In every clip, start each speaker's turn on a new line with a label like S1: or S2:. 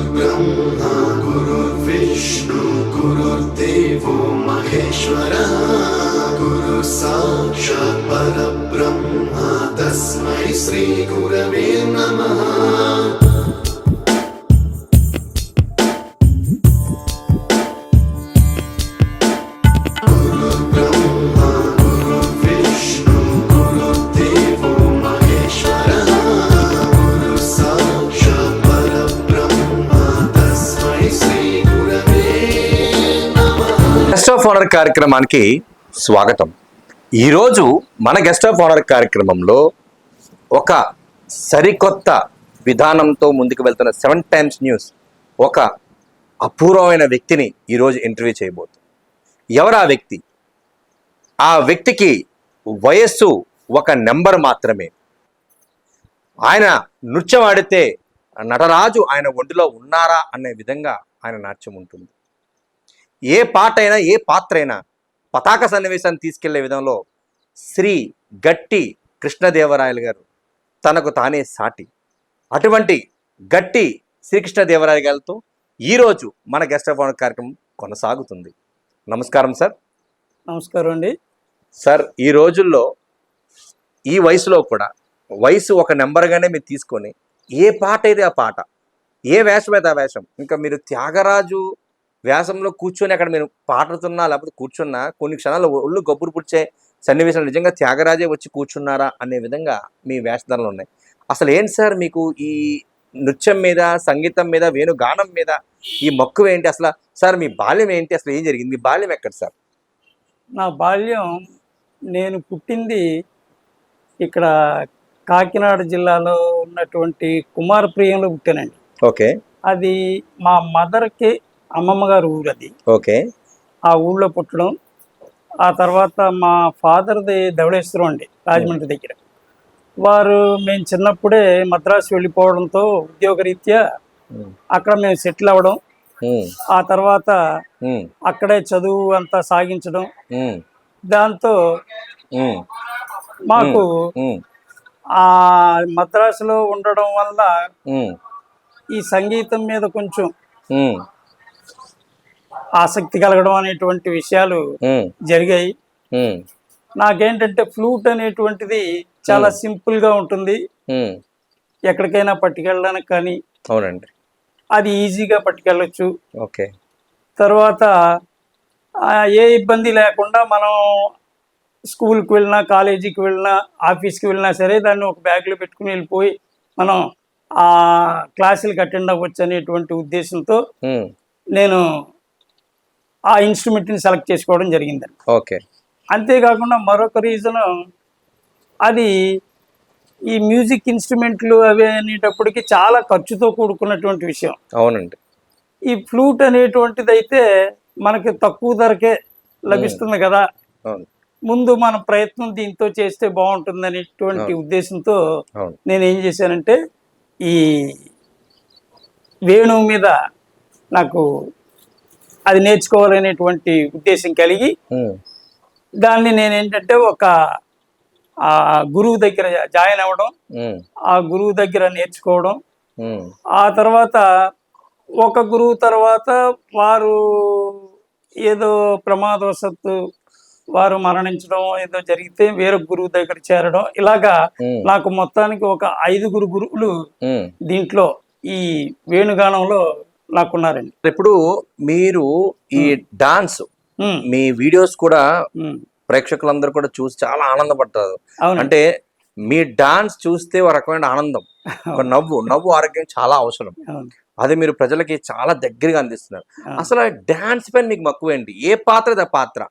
S1: गुरुर्ब्रह्मा गुरुर्विष्णु गुरुर्देवो महेश्वरा गुरु साक्षात् परब्रह्मा तस्मै श्रीगुरवे नमः
S2: ఆనర్ కార్యక్రమానికి స్వాగతం. ఈరోజు మన గెస్ట్ ఆఫ్ ఆనర్ కార్యక్రమంలో ఒక సరికొత్త విధానంతో ముందుకు వెళ్తున్న సెవెన్ టైమ్స్ న్యూస్ ఒక అపూర్వమైన వ్యక్తిని ఈరోజు ఇంటర్వ్యూ చేయబోతుంది ఎవరు ఆ వ్యక్తి? ఆ వ్యక్తికి వయస్సు ఒక నెంబర్ మాత్రమే. ఆయన నృత్యం ఆడితే నటరాజు ఆయన ఒంటిలో ఉన్నారా అనే విధంగా ఆయన నాట్యం ఉంటుంది. ఏ పాట అయినా ఏ పాత్ర అయినా పతాక సన్నివేశాన్ని తీసుకెళ్ళే విధంలో శ్రీ గట్టి కృష్ణదేవరాయలు గారు తనకు తానే సాటి. అటువంటి గట్టి శ్రీకృష్ణదేవరాయలు గారితో ఈరోజు మన గెస్ట్ ఆఫ్ ఆనర్ కార్యక్రమం కొనసాగుతుంది. నమస్కారం సార్.
S3: నమస్కారం అండి.
S2: సార్ ఈ రోజుల్లో ఈ వయసులో కూడా వయసు ఒక నెంబర్గానే మీరు తీసుకొని ఏ పాట అయితే ఆ పాట ఏ వేషం అయితే ఆ వేషం ఇంకా మీరు త్యాగరాజు వేషంలో కూర్చొని అక్కడ మీరు పాడుతున్నా లేకపోతే కూర్చున్నా కొన్ని క్షణాలు ఒళ్ళు గబ్బురు పుడిచే సన్నివేశాలు నిజంగా త్యాగరాజే వచ్చి కూర్చున్నారా అనే విధంగా మీ వేషధారణలు ఉన్నాయి. అసలు ఏంటి సార్ మీకు ఈ నృత్యం మీద సంగీతం మీద వేణుగానం మీద ఈ మక్కువ ఏంటి? అసలు సార్ మీ బాల్యం ఏంటి? అసలు ఏం జరిగింది? మీ బాల్యం ఎక్కడ సార్?
S3: నా బాల్యం నేను పుట్టింది ఇక్కడ కాకినాడ జిల్లాలో ఉన్నటువంటి కుమారప్రియంలో పుట్టానండి.
S2: ఓకే.
S3: అది మా మదర్కి అమ్మమ్మ గారు ఊరు అది.
S2: ఓకే.
S3: ఆ ఊళ్ళో పుట్టడం. ఆ తర్వాత మా ఫాదర్ది ధవళేశ్వరం అండి రాజమండ్రి దగ్గర. వారు మేము చిన్నప్పుడే మద్రాసు వెళ్ళిపోవడంతో ఉద్యోగరీత్యా అక్కడ మేము సెటిల్ అవ్వడం. ఆ తర్వాత అక్కడే చదువు అంతా సాగించడం. దాంతో మాకు ఆ మద్రాసులో ఉండడం వల్ల ఈ సంగీతం మీద కొంచెం ఆసక్తి కలగడం అనేటువంటి విషయాలు జరిగాయి. నాకేంటంటే ఫ్లూట్ అనేటువంటిది చాలా సింపుల్గా ఉంటుంది. ఎక్కడికైనా పట్టుకెళ్ళడానికి కానీ
S2: అవునండి.
S3: అది ఈజీగా పట్టుకెళ్ళొచ్చు.
S2: ఓకే.
S3: తర్వాత ఏ ఇబ్బంది లేకుండా మనం స్కూల్కి వెళ్ళినా కాలేజీకి వెళ్ళినా ఆఫీస్కి వెళ్ళినా సరే దాన్ని ఒక బ్యాగ్లో పెట్టుకుని వెళ్ళిపోయి మనం ఆ క్లాసులకు అటెండ్ అవ్వచ్చు అనేటువంటి ఉద్దేశంతో నేను ఆ ఇన్స్ట్రుమెంట్ని సెలెక్ట్ చేసుకోవడం జరిగిందండి
S2: ఓకే.
S3: అంతేకాకుండా మరొక రీజన్ అది ఈ మ్యూజిక్ ఇన్స్ట్రుమెంట్లు అవి అనేటప్పటికి చాలా ఖర్చుతో కూడుకున్నటువంటి విషయం.
S2: అవునండి.
S3: ఈ ఫ్లూట్ అనేటువంటిది అయితే మనకి తక్కువ ధరకే లభిస్తుంది కదా. ముందు మన ప్రయత్నం దీంతో చేస్తే బాగుంటుంది అనేటువంటి ఉద్దేశంతో నేను ఏం చేశానంటే ఈ వేణువు మీద నాకు అది నేర్చుకోవాలనేటువంటి ఉద్దేశం కలిగి దాన్ని నేను ఏంటంటే ఒక ఆ గురువు దగ్గర జాయిన్ అవ్వడం ఆ గురువు దగ్గర నేర్చుకోవడం. ఆ తర్వాత ఒక గురువు తర్వాత వారు ఏదో ప్రమాదవశత్తు వారు మరణించడం ఏదో జరిగితే వేరొక గురువు దగ్గర చేరడం. ఇలాగా నాకు మొత్తానికి ఒక ఐదుగురు గురువులు. దీంట్లో ఈ వేణుగానంలో నాకున్నారండి
S2: ఇప్పుడు మీరు ఈ డాన్స్ మీ వీడియోస్ కూడా ప్రేక్షకులందరూ కూడా చూసి చాలా ఆనందపడతారు. అంటే మీ డాన్స్ చూస్తే ఒక రకమైన ఆనందం ఒక నవ్వు నవ్వు ఆరోగ్యం చాలా అవసరం. అది మీరు ప్రజలకి చాలా దగ్గరగా అందిస్తున్నారు. అసలు డాన్స్ పైన మీకు మక్కువ ఏంటి ఏ పాత్ర పాత్ర?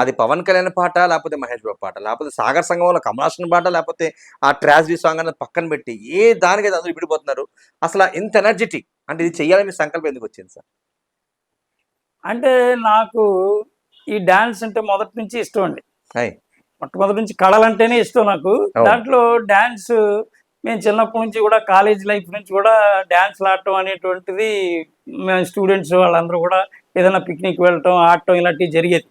S2: అది పవన్ కళ్యాణ్ పాట లేకపోతే మహేష్ బాబు పాట లేకపోతే సాగర్ సంగంలో కమలాసన్ పాట లేకపోతే ఆ ట్రాజడీ సాంగ్ అనేది పక్కన పెట్టి ఏ దానికి అందరూ విడిపోతున్నారు? అసలు ఇంత ఎనర్జెటిక్ అంటే ఇది చెయ్యాలని మీ సంకల్పం ఎందుకు వచ్చింది సార్?
S3: అంటే నాకు ఈ డాన్స్ అంటే మొదటి నుంచి ఇష్టం అండి. మొట్టమొదటి నుంచి కళలంటేనే ఇష్టం నాకు. దాంట్లో డాన్స్ మేము చిన్నప్పటి నుంచి కూడా కాలేజ్ లైఫ్ నుంచి కూడా డాన్స్ ఆడటం అనేటువంటిది మేము స్టూడెంట్స్ వాళ్ళందరూ కూడా ఏదైనా పిక్నిక్ వెళ్ళటం ఆడటం ఇలాంటివి జరిగేది.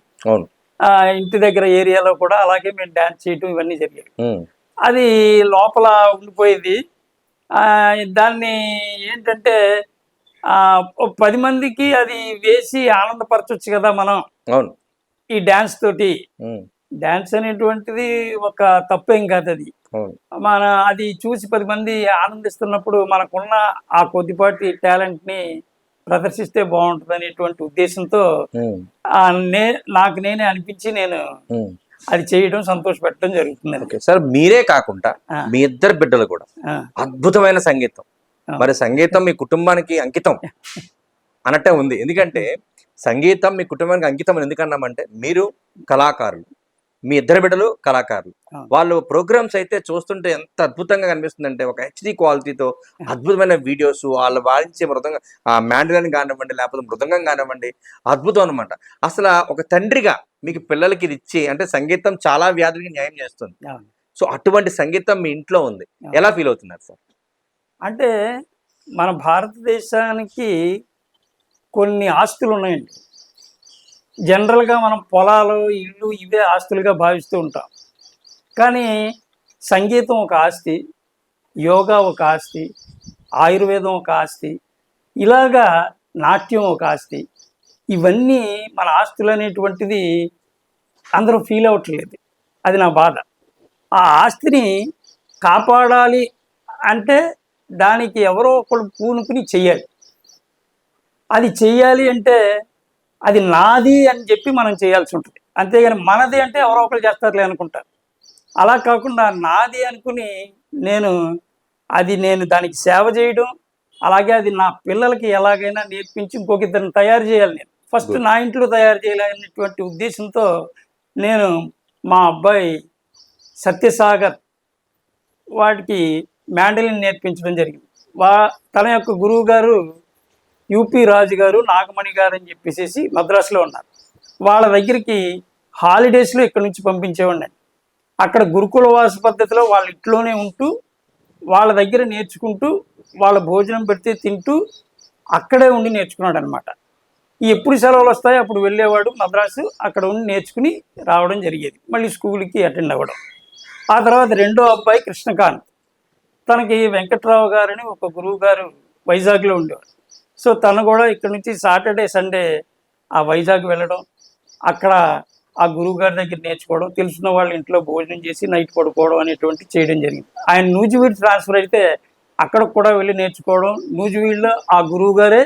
S3: ఇంటి దగ్గర ఏరియాలో కూడా అలాగే మేము డాన్స్ చేయటం ఇవన్నీ జరిగేవి
S2: ఉమ్,
S3: అది లోపల ఉండిపోయేది. దాన్ని ఏంటంటే పది మందికి అది వేసి ఆనందపరచవచ్చు కదా మనం.
S2: అవును.
S3: ఈ డ్యాన్స్ తోటి. డ్యాన్స్ అనేటువంటిది ఒక తప్పేం కాదు అది. మన అది చూసి పది మంది ఆనందిస్తున్నప్పుడు మనకున్న ఆ కొద్దిపాటి టాలెంట్ని ప్రదర్శిస్తే బాగుంటుంది అనేటువంటి ఉద్దేశంతో నాకు నేనే అనిపించి నేను. అది చేయడం సంతోష పెట్టడం జరుగుతుంది
S2: ఓకే సార్ మీరే కాకుండా. మీ ఇద్దరు బిడ్డలు కూడా అద్భుతమైన సంగీతం. మరి సంగీతం మీ కుటుంబానికి అంకితం అన్నట్టే ఉంది. ఎందుకంటే సంగీతం మీ కుటుంబానికి అంకితం ఎందుకన్నామంటే మీరు కళాకారులు. మీ ఇద్దరు బిడ్డలు కళాకారులు. వాళ్ళు ప్రోగ్రామ్స్ అయితే చూస్తుంటే ఎంత అద్భుతంగా కనిపిస్తుందంటే ఒక హెచ్డి క్వాలిటీతో అద్భుతమైన వీడియోస్ వాళ్ళు వాయించే మృదంగం ఆ మ్యాండలిన్ కానివ్వండి లేకపోతే మృదంగం కానివ్వండి అద్భుతం అనమాట అసలు ఒక తండ్రిగా మీకు పిల్లలకి ఇది ఇచ్చి అంటే సంగీతం చాలా వ్యాధులకి న్యాయం చేస్తుంది. సో అటువంటి సంగీతం మీ ఇంట్లో ఉంది. ఎలా ఫీల్ అవుతున్నారు సార్?
S3: అంటే మన భారతదేశానికి కొన్ని ఆస్తులు ఉన్నాయండి జనరల్గా మనం పొలాలు ఇల్లు ఇవే ఆస్తులుగా భావిస్తూ ఉంటాం. కానీ సంగీతం ఒక ఆస్తి యోగా ఒక ఆస్తి ఆయుర్వేదం ఒక ఆస్తి ఇలాగా నాట్యం ఒక ఆస్తి. ఇవన్నీ మన ఆస్తులు అనేటువంటిది అందరూ ఫీల్ అవ్వట్లేదు. అది నా బాధ. ఆ ఆస్తిని కాపాడాలి అంటే దానికి ఎవరో ఒకరు పూనుకుని చెయ్యాలి. అది చెయ్యాలి అంటే అది నాది అని చెప్పి మనం చేయాల్సి ఉంటుంది. అంతేగాని మనది అంటే ఎవరో ఒకరు చేస్తారులే అనుకుంటారు. అలా కాకుండా నాది అనుకుని నేను అది నేను దానికి సేవ చేయడం అలాగే అది నా పిల్లలకి ఎలాగైనా నేర్పించి ఇంకొక ఇద్దరిని తయారు చేయాలి నేను. ఫస్ట్. నా ఇంట్లో తయారు చేయాలనేటువంటి ఉద్దేశంతో నేను మా అబ్బాయి సత్యసాగర్ వాడికి మ్యాండలిన్ నేర్పించడం జరిగింది. వా తన యొక్క గురువు గారు యూపీ రాజు గారు నాగమణి గారు అని చెప్పేసి మద్రాసులో ఉన్నారు. వాళ్ళ దగ్గరికి హాలిడేస్లో ఇక్కడ నుంచి పంపించేవాడిని. అక్కడ గురుకులవాస పద్ధతిలో వాళ్ళ ఇంట్లోనే ఉంటూ వాళ్ళ దగ్గర నేర్చుకుంటూ వాళ్ళ భోజనం పెడితే తింటూ అక్కడే ఉండి నేర్చుకున్నాడు అనమాట ఎప్పుడు సెలవులు వస్తాయో అప్పుడు వెళ్ళేవాడు మద్రాసు అక్కడ ఉండి నేర్చుకుని రావడం జరిగేది. మళ్ళీ స్కూల్కి అటెండ్ అవ్వడం. ఆ తర్వాత రెండో అబ్బాయి కృష్ణకాంత్. తనకి వెంకట్రావు గారని ఒక గురువు గారు వైజాగ్లో ఉండేవారు. సో తను కూడా ఇక్కడ నుంచి సాటర్డే సండే ఆ వైజాగ్ వెళ్ళడం అక్కడ ఆ గురువు గారి దగ్గర నేర్చుకోవడం తెలిసిన వాళ్ళ ఇంట్లో భోజనం చేసి నైట్ పడుకోవడం అనేటువంటి చేయడం జరిగింది. ఆయన నూజివీడ్ ట్రాన్స్ఫర్ అయితే అక్కడ కూడా వెళ్ళి నేర్చుకోవడం నూజివీడ్లో ఆ గురువు గారే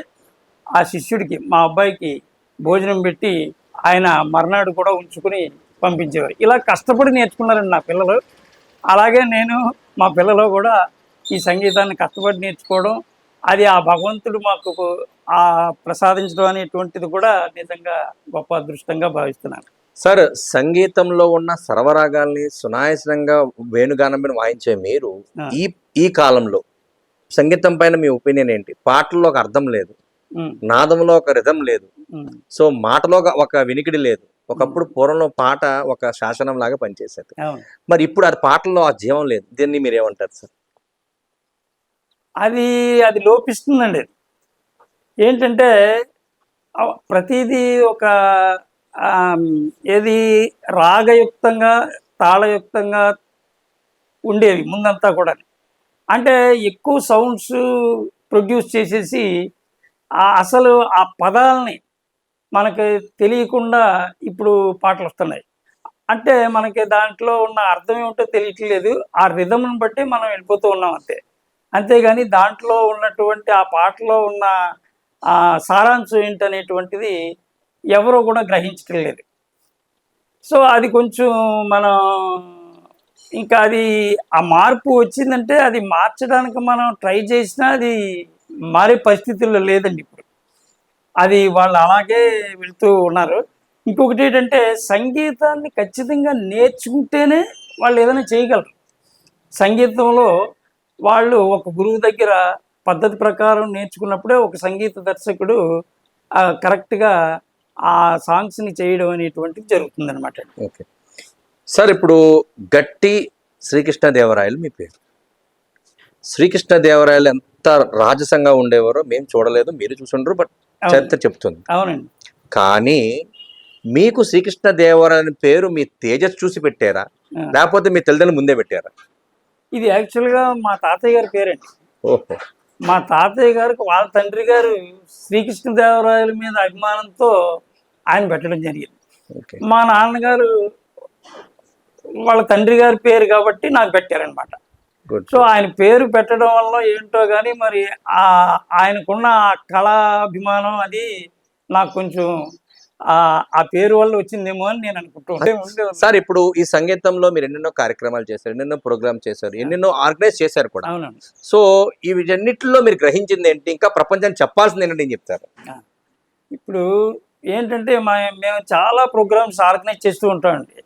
S3: ఆ శిష్యుడికి మా అబ్బాయికి భోజనం పెట్టి ఆయన మర్నాడు కూడా ఉంచుకుని పంపించేవారు. ఇలా కష్టపడి నేర్చుకున్నారండి నా పిల్లలు. అలాగే నేను మా పిల్లలు కూడా ఈ సంగీతాన్ని కష్టపడి నేర్చుకోవడం అది ఆ భగవంతుడు మాకు ఆ ప్రసాదించడం అనేటువంటిది కూడా నిజంగా గొప్ప అదృష్టంగా భావిస్తున్నాను.
S2: సార్ సంగీతంలో ఉన్న సర్వరాగాల్ని సునాయాసంగా వేణుగానం మీద వాయించే మీరు
S3: ఆ.
S2: ఈ ఈ కాలంలో సంగీతం పైన మీ ఒపీనియన్ ఏంటి? పాటల్లో ఒక అర్థం లేదు. నాదంలో ఒక రిధం లేదు. సో మాటలో ఒక- వినికిడి లేదు. ఒకప్పుడు పూర్వంలో పాట ఒక శాసనం లాగా పనిచేసేది మరి ఇప్పుడు అది పాటల్లో ఆ జీవం లేదు. దీన్ని మీరు ఏమంటారు సార్?
S3: అది అది లోపిస్తుందండి. ఏంటంటే ప్రతిదీ ఒక ఏది రాగయుక్తంగా తాళయుక్తంగా ఉండేవి ముందంతా కూడా అంటే ఎక్కువ సౌండ్స్ ప్రొడ్యూస్ చేసేసి ఆ అసలు ఆ పదాలని మనకి తెలియకుండా ఇప్పుడు పాటలు వస్తున్నాయి అంటే మనకి దాంట్లో ఉన్న అర్థం ఏమిటో తెలియట్లేదు. ఆ రిధంను బట్టి మనం వెళ్ళిపోతూ ఉన్నాం అంతే. అంతేగాని దాంట్లో ఉన్నటువంటి ఆ పాటలో ఉన్న ఆ సారాంశం ఏంటనేటువంటిది ఎవరో కూడా గ్రహించటం లేదు. సో అది కొంచెం మనం ఇంకా అది ఆ మార్పు వచ్చిందంటే అది మార్చడానికి మనం ట్రై చేసినా అది మారే పరిస్థితుల్లో లేదండి ఇప్పుడు. అది వాళ్ళు అలాగే వెళ్తూ ఉన్నారు. ఇంకొకటి ఏంటంటే సంగీతాన్ని ఖచ్చితంగా నేర్చుకుంటేనే వాళ్ళు ఏదైనా చేయగలరు. సంగీతంలో వాళ్ళు ఒక గురువు దగ్గర పద్ధతి ప్రకారం నేర్చుకున్నప్పుడే ఒక సంగీత దర్శకుడు కరెక్ట్గా ఆ సాంగ్స్ని చేయడం అనేటువంటిది జరుగుతుందన్నమాట
S2: ఓకే. సార్ ఇప్పుడు గట్టి శ్రీకృష్ణదేవరాయలు మీ పేరు? శ్రీకృష్ణదేవరాయలు ఎంత రాజసంగా ఉండేవారో మేము చూడలేదు మీరు చూసుండ్రు బట్ చరిత్ర చెప్తుంది.
S3: అవునండి.
S2: కానీ మీకు శ్రీకృష్ణదేవరాయల పేరు మీ తేజస్ చూసి పెట్టారా. లేకపోతే మీ తల్లిదండ్రులు ముందే పెట్టారా?
S3: ఇది యాక్చువల్గా మా తాతయ్య గారి పేరండి. మా తాతయ్య గారికి వాళ్ళ తండ్రి గారు శ్రీకృష్ణదేవరాయల మీద అభిమానంతో ఆయన పెట్టడం జరిగింది. మా నాన్నగారు వాళ్ళ తండ్రి గారి పేరు కాబట్టి నాకు పెట్టారనమాట సో ఆయన పేరు పెట్టడం వల్ల ఏంటో కానీ మరి ఆ ఆయనకున్న ఆ కళాభిమానం అది నాకు కొంచెం ఆ ఆ పేరు వల్ల వచ్చిందేమో అని నేను అనుకుంటూ ఉంటాను
S2: సార్ ఇప్పుడు ఈ సంగీతంలో మీరు ఎన్నెన్నో కార్యక్రమాలు చేశారు ఎన్నెన్నో ప్రోగ్రామ్ చేశారు ఎన్నెన్నో ఆర్గనైజ్ చేశారు కూడా. సో వీటన్నిటిలో మీరు గ్రహించింది ఏంటి? ఇంకా ప్రపంచానికి చెప్పాల్సింది ఏంటంటే ఏం చెప్తారు
S3: ఇప్పుడు ఏంటంటే మా మేము చాలా ప్రోగ్రామ్స్ ఆర్గనైజ్ చేస్తూ ఉంటామండి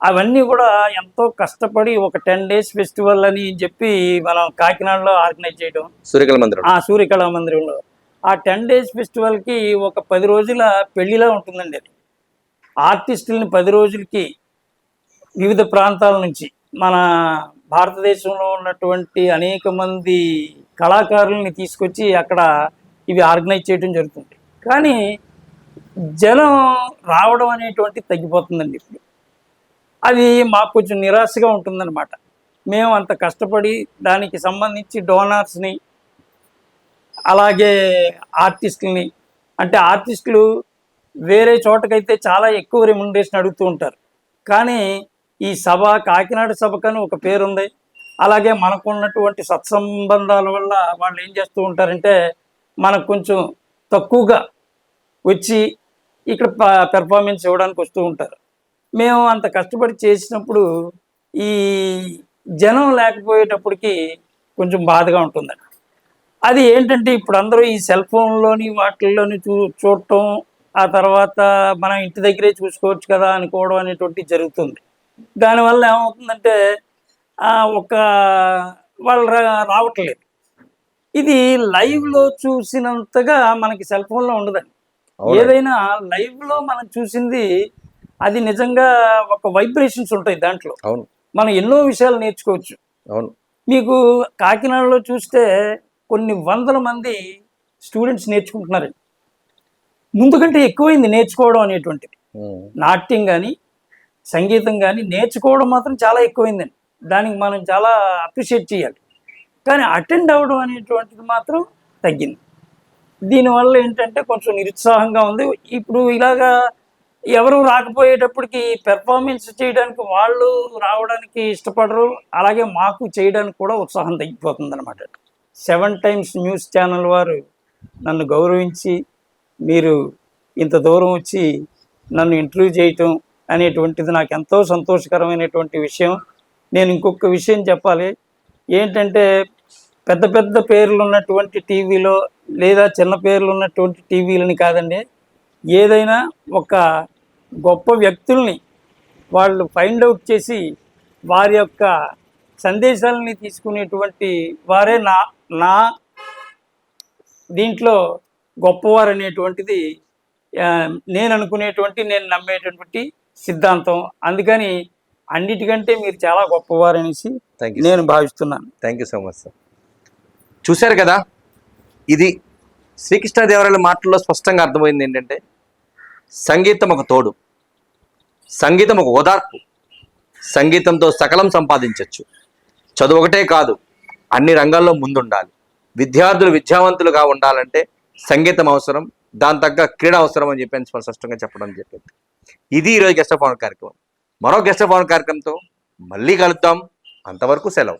S3: అవన్నీ కూడా ఎంతో కష్టపడి ఒక టెన్ డేస్ ఫెస్టివల్ అని చెప్పి మనం కాకినాడలో ఆర్గనైజ్ చేయడం.
S2: సూర్యకళ మందిరం.
S3: ఆ సూర్యకళా మందిరంలో. ఆ టెన్ డేస్ ఫెస్టివల్కి ఒక పది రోజుల పెళ్ళిలా ఉంటుందండి అది. ఆర్టిస్టులని పది రోజులకి వివిధ ప్రాంతాల నుంచి మన భారతదేశంలో ఉన్నటువంటి అనేక మంది కళాకారుల్ని తీసుకొచ్చి అక్కడ ఇవి ఆర్గనైజ్ చేయడం జరుగుతుంది. కానీ జనం రావడం అనేటువంటి తగ్గిపోతుందండి ఇప్పుడు. అది మాకు కొంచెం నిరాశగా ఉంటుందన్నమాట. మేము అంత కష్టపడి దానికి సంబంధించి డోనార్స్ని అలాగే ఆర్టిస్టులని అంటే ఆర్టిస్టులు వేరే చోటకైతే చాలా ఎక్కువ రెమ్యునరేషన్ అడుగుతూ ఉంటారు. కానీ ఈ సభ కాకినాడ సభకని ఒక పేరుంది. అలాగే మనకు ఉన్నటువంటి సత్సంబంధాల వల్ల వాళ్ళు ఏం చేస్తూ ఉంటారంటే మనకు కొంచెం తక్కువగా వచ్చి ఇక్కడ పెర్ఫార్మెన్స్ ఇవ్వడానికి వస్తూ ఉంటారు. మేము అంత కష్టపడి చేసినప్పుడు ఈ జనం లేకపోయేటప్పటికి కొంచెం బాధగా ఉంటుందండి. అది ఏంటంటే ఇప్పుడు అందరూ ఈ సెల్ ఫోన్లోని వాటిల్లోని చూ చూడటం ఆ తర్వాత మనం ఇంటి దగ్గరే చూసుకోవచ్చు కదా అనుకోవడం అనేటువంటి జరుగుతుంది. దానివల్ల ఏమవుతుందంటే ఒక వాళ్ళు రా- రావట్లేదు. ఇది లైవ్లో చూసినంతగా మనకి సెల్ ఫోన్లో ఉండదండి. ఏదైనా లైవ్లో మనం చూసింది అది నిజంగా ఒక వైబ్రేషన్స్ ఉంటాయి దాంట్లో.
S2: అవును.
S3: మనం ఎన్నో విషయాలు నేర్చుకోవచ్చు.
S2: అవును.
S3: మీకు కాకినాడలో చూస్తే కొన్ని వందల మంది స్టూడెంట్స్ నేర్చుకుంటున్నారండి. ముందు కంటే ఎక్కువైంది నేర్చుకోవడం అనేటువంటిది. నాట్యం కానీ సంగీతం కానీ నేర్చుకోవడం మాత్రం చాలా ఎక్కువైందండి. దానికి మనం చాలా అప్రిషియేట్ చేయాలి. కానీ అటెండ్ అవ్వడం అనేటువంటిది మాత్రం తగ్గింది. దీనివల్ల ఏంటంటే కొంచెం నిరుత్సాహంగా ఉంది. ఇప్పుడు ఇలాగా ఎవరు రాకపోయేటప్పటికి పెర్ఫార్మెన్స్ చేయడానికి వాళ్ళు రావడానికి ఇష్టపడరు. అలాగే మాకు చేయడానికి కూడా ఉత్సాహం తగ్గిపోతుంది అనమాట సెవెన్ టైమ్స్ న్యూస్ ఛానల్ వారు నన్ను గౌరవించి మీరు ఇంత దూరం వచ్చి నన్ను ఇంటర్వ్యూ చేయటం అనేటువంటిది నాకు ఎంతో సంతోషకరమైనటువంటి విషయం. నేను ఇంకొక విషయం చెప్పాలి. ఏంటంటే పెద్ద పెద్ద పేర్లు ఉన్నటువంటి టీవీలో లేదా చిన్న పేర్లు ఉన్నటువంటి టీవీలని కాదండి ఏదైనా ఒక గొప్ప వ్యక్తుల్ని వాళ్ళు ఫైండ్ అవుట్ చేసి వారి యొక్క సందేశాలని తీసుకునేటువంటి వారే నా నా దీంట్లో గొప్పవారు అనేటువంటిది నేను అనుకునేటువంటి నేను నమ్మేటటువంటి సిద్ధాంతం. అందుకని అన్నిటికంటే మీరు చాలా గొప్పవారు అనేసి నేను భావిస్తున్నాను.
S2: Thank you so much sir చూశారు కదా? ఇది శ్రీకృష్ణదేవరాయల మాటల్లో స్పష్టంగా అర్థమైంది ఏంటంటే సంగీతం ఒక తోడు. సంగీతం ఒక ఓదార్పు. సంగీతంతో సకలం సంపాదించవచ్చు చదువు ఒకటే కాదు. అన్ని రంగాల్లో ముందుండాలి. విద్యార్థులు విద్యావంతులుగా ఉండాలంటే సంగీతం అవసరం దాని తగ్గ క్రీడ అవసరం అని చెప్పి స్పష్టంగా చెప్పడం జరిగింది. ఇది ఈరోజు గెస్ట్ ఆఫ్ ఆనర్ కార్యక్రమం. మరో గెస్ట్ ఆఫ్ ఆనర్ కార్యక్రమంతో మళ్ళీ కలుద్దాం. అంతవరకు సెలవు.